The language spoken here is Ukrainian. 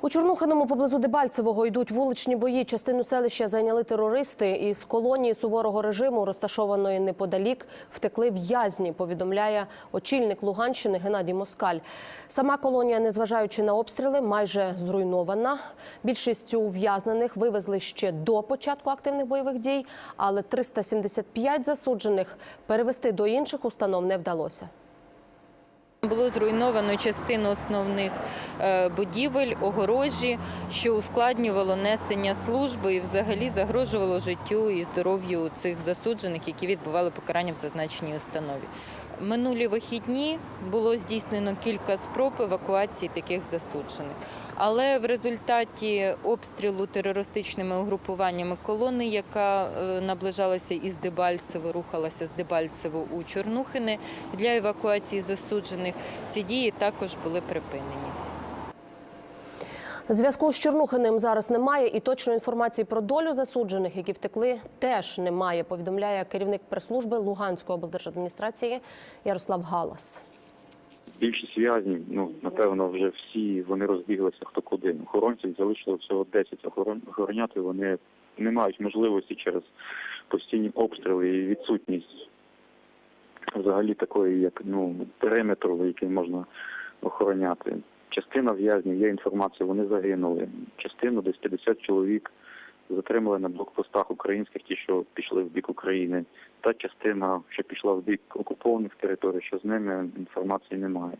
У Чорнухиному поблизу Дебальцевого йдуть вуличні бої. Частину селища зайняли терористи. Із колонії суворого режиму, розташованої неподалік, втекли в'язні. Повідомляє очільник Луганщини Геннадій Москаль. Сама колонія, незважаючи на обстріли, майже зруйнована. Більшість ув'язнених вивезли ще до початку активних бойових дій, але 375 засуджених перевести до інших установ не вдалося. Було зруйновано частину основних е, будівель, огорожі, що ускладнювало несення служби і взагалі загрожувало життю і здоров'ю цих засуджених, які відбували покарання в зазначеній установі. Минулі вихідні було здійснено кілька спроб евакуації таких засуджених. Але в результаті обстрілу терористичними угрупуваннями колони, яка е, наближалася із Дебальцево, рухалася з Дебальцево у Чорнухини для евакуації засуджених, ці дії також були припинені. Зв'язку з Чорнухиним зараз немає, і точної інформації про долю засуджених, які втекли, теж немає. Повідомляє керівник прес-служби Луганської облдержадміністрації Ярослав Галас. Більшість в'язнів, ну напевно, вже всі вони розбіглися хто куди. Охоронців залишило всього 10 охорон. Охороняти вони не мають можливості через постійні обстріли і відсутність взагалі такої, як ну периметру, який можна охороняти. Частина в'язнів є інформація, вони загинули. Частину десь 50 чоловік затримали на блокпостах українських, ті, що пішли в бік України. Та частина, що пішла в бік окупованих територій, що з ними інформації немає.